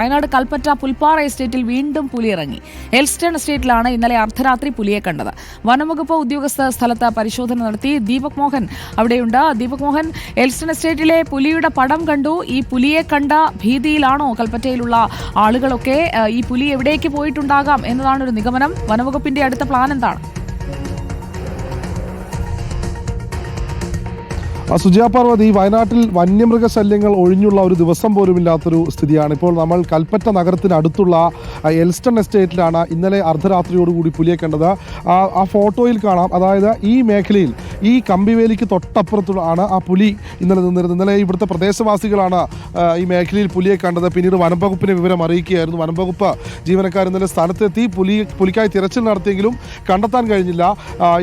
വയനാട് കൽപ്പറ്റ പുൽപ്പാറ എസ്റ്റേറ്റിൽ വീണ്ടും പുലി ഇറങ്ങി എൽസ്റ്റൺ എസ്റ്റേറ്റിലാണ് ഇന്നലെ അർദ്ധരാത്രി പുലിയെ കണ്ടത്. വനംവകുപ്പ് ഉദ്യോഗസ്ഥ സ്ഥലത്ത് പരിശോധന നടത്തി ദീപക് മോഹൻ അവിടെയുണ്ട്. ദീപക് മോഹൻ എൽസ്റ്റൺ എസ്റ്റേറ്റിലെ പുലിയുടെ പടം കണ്ടു. ഈ പുലിയെ കണ്ട ഭീതിയിലാണോ കൽപ്പറ്റയിലുള്ള ആളുകളൊക്കെ? ഈ പുലി എവിടേക്ക് പോയിട്ടുണ്ടാകാം എന്നതാണ് ഒരു നിഗമനം. വനംവകുപ്പിന്റെ അടുത്ത പ്ലാൻ എന്താണ്? സുജയ പാർവതി വയനാട്ടിൽ വന്യമൃഗ ശല്യങ്ങൾ ഒഴിഞ്ഞുള്ള ഒരു ദിവസം പോലും ഇല്ലാത്തൊരു സ്ഥിതിയാണ്. ഇപ്പോൾ നമ്മൾ കൽപ്പറ്റ നഗരത്തിനടുത്തുള്ള എൽസ്റ്റൺ എസ്റ്റേറ്റിലാണ് ഇന്നലെ അർദ്ധരാത്രിയോടുകൂടി പുലിയെ കണ്ടത്. ആ ഫോട്ടോയിൽ കാണാം. അതായത് ഈ മേഖലയിൽ ഈ കമ്പിവേലിക്ക് തൊട്ടപ്പുറത്താണ് ആ പുലി ഇന്നലെ നിന്നിരുന്നത് ഇന്നലെ ഇവിടുത്തെ പ്രദേശവാസികളാണ് ഈ മേഖലയിൽ പുലിയെ കണ്ടത്. പിന്നീട് വനംവകുപ്പിനെ വിവരം അറിയിക്കുകയായിരുന്നു. വനംവകുപ്പ് ജീവനക്കാർ ഇന്നലെ സ്ഥലത്തെത്തി പുലി പുലിക്കായി തിരച്ചിൽ നടത്തിയെങ്കിലും കണ്ടെത്താൻ കഴിഞ്ഞില്ല.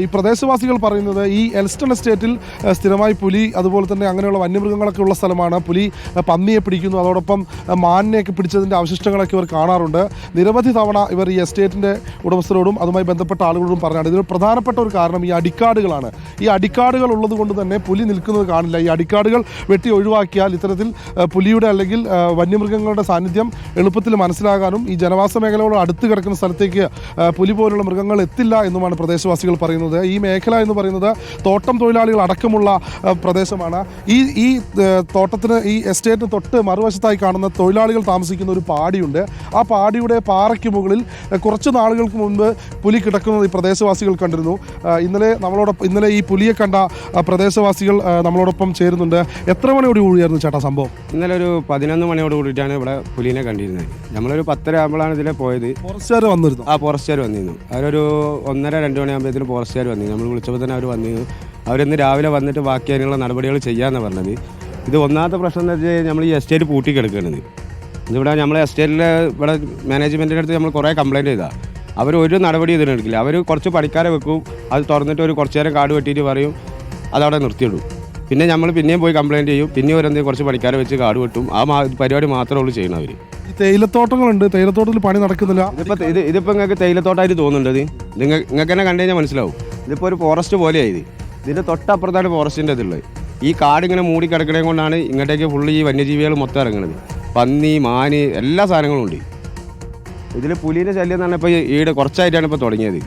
ഈ പ്രദേശവാസികൾ പറയുന്നത് ഈ എൽസ്റ്റൺ എസ്റ്റേറ്റിൽ സ്ഥിരമായി പുലി അതുപോലെ തന്നെ അങ്ങനെയുള്ള വന്യമൃഗങ്ങളൊക്കെ ഉള്ള സ്ഥലമാണ്. പുലി പന്നിയെ പിടിക്കുന്നു. അതോടൊപ്പം മാനിനെയൊക്കെ പിടിച്ചതിന്റെ അവശിഷ്ടങ്ങളൊക്കെ ഇവർ കാണാറുണ്ട്. നിരവധി തവണ ഇവർ ഈ എസ്റ്റേറ്റിന്റെ ഉടമസ്ഥരോടും അതുമായി ബന്ധപ്പെട്ട ആളുകളോടും പറഞ്ഞാണ്. ഇതിൽ പ്രധാനപ്പെട്ട ഒരു കാരണം ഈ അടിക്കാടുകളാണ്. ഈ അടിക്കാടുകൾ ഉള്ളത് കൊണ്ട് തന്നെ പുലി നിൽക്കുന്നത് കാണില്ല. ഈ അടിക്കാടുകൾ വെട്ടി ഒഴിവാക്കിയാൽ ഇത്തരത്തിൽ പുലിയുടെ അല്ലെങ്കിൽ വന്യമൃഗങ്ങളുടെ സാന്നിധ്യം എളുപ്പത്തിൽ മനസ്സിലാകാനും ഈ ജനവാസ മേഖലയോട് അടുത്ത് കിടക്കുന്ന സ്ഥലത്തേക്ക് പുലി പോലുള്ള മൃഗങ്ങൾ എത്തില്ല എന്നുമാണ് പ്രദേശവാസികൾ പറയുന്നത്. ഈ മേഖല എന്ന് പറയുന്നത് തോട്ടം തൊഴിലാളികൾ അടക്കമുള്ള പ്രദേശമാണ്. ഈ ഈ തോട്ടത്തിന് ഈ എസ്റ്റേറ്റിന് തൊട്ട് മറുവശത്തായി കാണുന്ന തൊഴിലാളികൾ താമസിക്കുന്ന ഒരു പാടിയുണ്ട്. ആ പാടിയുടെ പാറയ്ക്ക് മുകളിൽ കുറച്ച് നാളുകൾക്ക് മുൻപ് പുലി കിടക്കുന്നത് ഈ പ്രദേശവാസികൾ കണ്ടിരുന്നു. ഇന്നലെ നമ്മളോടൊപ്പം ഇന്നലെ ഈ പുലിയെ കണ്ട പ്രദേശവാസികൾ നമ്മളോടൊപ്പം ചേരുന്നുണ്ട്. എത്ര മണിയോട് കൂടിയായിരുന്നു ചേട്ടാ സംഭവം? ഇന്നലെ ഒരു പതിനൊന്ന് മണിയോട് കൂടിയിട്ടാണ് ഇവിടെ പുലിനെ കണ്ടിരുന്നത്. നമ്മളൊരു പത്തര ആകുമ്പോഴാണ് ഇതിലെ പോയത്. ഫോറസ്റ്റുകാർ വന്നിരുന്നു? ആ ഫോറസ്റ്റുകാർ വന്നിരുന്നു. അവരൊരു ഒന്നര രണ്ട് മണിയാകുമ്പോഴത്തേക്കും ഫോറസ്റ്റുകാർ വന്നിരുന്നു. നമ്മൾ വിളിച്ചപ്പോൾ തന്നെ അവർ വന്നിരുന്നു. അവരിന്ന് രാവിലെ വന്നിട്ട് ബാക്കി അതിനുള്ള നടപടികൾ ചെയ്യാമെന്ന് പറഞ്ഞത്. ഇത് ഒന്നാമത്തെ പ്രശ്നം എന്ന് വെച്ചാൽ നമ്മൾ ഈ എസ്റ്റേറ്റ് പൂട്ടി കിടക്കുന്നത് ഇതിവിടെ നമ്മൾ എസ്റ്റേറ്റിലെ ഇവിടെ മാനേജ്മെന്റിന്റെ അടുത്ത് നമ്മൾ കുറേ കംപ്ലയിന്റ് ചെയ്താൽ അവർ ഒരു നടപടി ഇതിന് എടുക്കില്ല. അവർ കുറച്ച് പണിക്കാരെ വെക്കും. അത് തുറന്നിട്ട് ഒരു കുറച്ച് നേരം കാട് വെട്ടിയിട്ട് പറയും. അതവിടെ നിർത്തിയിടും. പിന്നെ നമ്മൾ പിന്നെയും പോയി കംപ്ലയിന്റ് ചെയ്യും. പിന്നെ അവരെന്തെങ്കിലും കുറച്ച് പണിക്കാരെ വെച്ച് കാട് വെട്ടും. ആ പരിപാടി മാത്രമേ ഉള്ളൂ ചെയ്യണം അവർ തേയിലത്തോട്ടങ്ങളുണ്ട്. തേയിലത്തോട്ടത്തിൽ പണി നടക്കുന്നില്ല. ഇതിപ്പോൾ ഇത് ഇതിപ്പോൾ നിങ്ങൾക്ക് തേയിലത്തോട്ടമായിട്ട് തോന്നുന്നുണ്ട് ഇത്? നിങ്ങൾ നിങ്ങൾക്ക് തന്നെ കണ്ടു കഴിഞ്ഞാൽ മനസ്സിലാവും. ഇതിപ്പോൾ ഒരു ഫോറസ്റ്റ് പോലെയായി ഇത്. ഇതിന്റെ തൊട്ടപ്പുറത്താണ് ഫോറസ്റ്റിന്റെ ഇതുള്ളത്. ഈ കാട് ഇങ്ങനെ മൂടി കിടക്കണേ കൊണ്ടാണ് ഇങ്ങോട്ടേക്ക് ഫുള്ള് ഈ വന്യജീവികൾ മൊത്തം ഇറങ്ങുന്നത് പന്നി മാന് എല്ലാ സാധനങ്ങളും ഉണ്ട്. ഇതിൽ പുലിയുടെ ശല്യം എന്നാണ് ഇപ്പോൾ ഈടെ കുറച്ചായിട്ടാണ് ഇപ്പോൾ തുടങ്ങിയത്.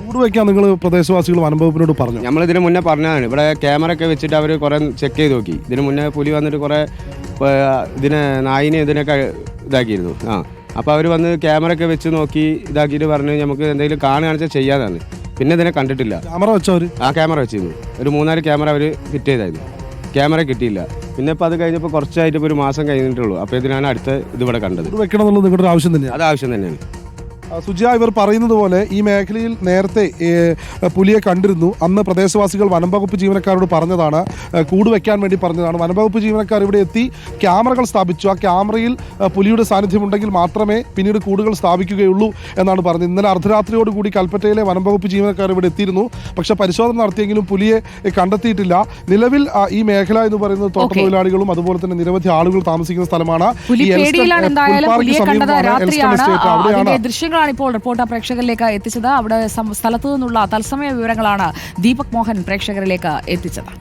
കൂട് വയ്ക്കാൻ നിങ്ങൾ പ്രദേശവാസികൾ വനംവകുപ്പിനോട് പറഞ്ഞു? നമ്മൾ ഇതിന് മുന്നേ പറഞ്ഞതാണ്. ഇവിടെ ക്യാമറ ഒക്കെ വെച്ചിട്ട് അവർ കുറേ ചെക്ക് ചെയ്ത് നോക്കി. ഇതിന് മുന്നേ പുലി വന്നിട്ട് കുറേ ഇതിനെ നായിനെ ഇതിനൊക്കെ ഇതാക്കിയിരുന്നു. ആ. അപ്പോൾ അവർ വന്ന് ക്യാമറ ഒക്കെ വെച്ച് നോക്കി ഇതാക്കിയിട്ട് പറഞ്ഞു നമുക്ക് എന്തെങ്കിലും കാണുകയാണെന്ന് വെച്ചാൽ ചെയ്യാതാണ് പിന്നെ ഇതിനെ കണ്ടിട്ടില്ല. ക്യാമറ വെച്ചവർ ആ ക്യാമറ വെച്ചിരുന്നു. ഒരു മൂന്നാൽ ക്യാമറ അവർ ഫിറ്റ് ചെയ്തായിരുന്നു. ക്യാമറ കിട്ടിയില്ല. പിന്നെ ഇപ്പോൾ അത് കഴിഞ്ഞപ്പോൾ കുറച്ചായിട്ട് ഇപ്പോൾ ഒരു മാസം കഴിഞ്ഞിട്ടുള്ളൂ അപ്പോൾ ഇതിനാണ് അടുത്ത ഇതിവിടെ കണ്ടത്. വെക്കണമെന്നുള്ളത് വെക്കണം എന്നുള്ളത് നിങ്ങളുടെ ഒരു ആവശ്യം തന്നെയാണ്. അത് ആവശ്യം തന്നെയാണ്. സുജിയ ഇവർ പറയുന്നത് പോലെ ഈ മേഖലയിൽ നേരത്തെ പുലിയെ കണ്ടിരുന്നു. അന്ന് പ്രദേശവാസികൾ വനംവകുപ്പ് ജീവനക്കാരോട് പറഞ്ഞതാണ് കൂട് വെക്കാൻ വേണ്ടി പറഞ്ഞതാണ്. വനംവകുപ്പ് ജീവനക്കാർ ഇവിടെ എത്തി ക്യാമറകൾ സ്ഥാപിച്ചു. ആ ക്യാമറയിൽ പുലിയുടെ സാന്നിധ്യമുണ്ടെങ്കിൽ മാത്രമേ പിന്നീട് കൂടുകൾ സ്ഥാപിക്കുകയുള്ളൂ എന്നാണ് പറഞ്ഞത്. ഇന്നലെ അർദ്ധരാത്രിയോടുകൂടി കൽപ്പറ്റയിലെ വനംവകുപ്പ് ജീവനക്കാർ ഇവിടെ എത്തിയിരുന്നു. പക്ഷേ പരിശോധന നടത്തിയെങ്കിലും പുലിയെ കണ്ടെത്തിയിട്ടില്ല. നിലവിൽ ഈ മേഖല എന്ന് പറയുന്നത് തോട്ട തൊഴിലാളികളും അതുപോലെ തന്നെ നിരവധി ആളുകൾ താമസിക്കുന്ന സ്ഥലമാണ്. അവിടെയാണ് ദൃശ്യങ്ങളാണ് ഇപ്പോൾ റിപ്പോർട്ടർ പ്രേക്ഷകരിലേക്ക് എത്തിച്ചത്. അവിടെ സ്ഥലത്തു നിന്നുള്ള തത്സമയ വിവരങ്ങളാണ് ദീപക് മോഹൻ പ്രേക്ഷകരിലേക്ക് എത്തിച്ചത്.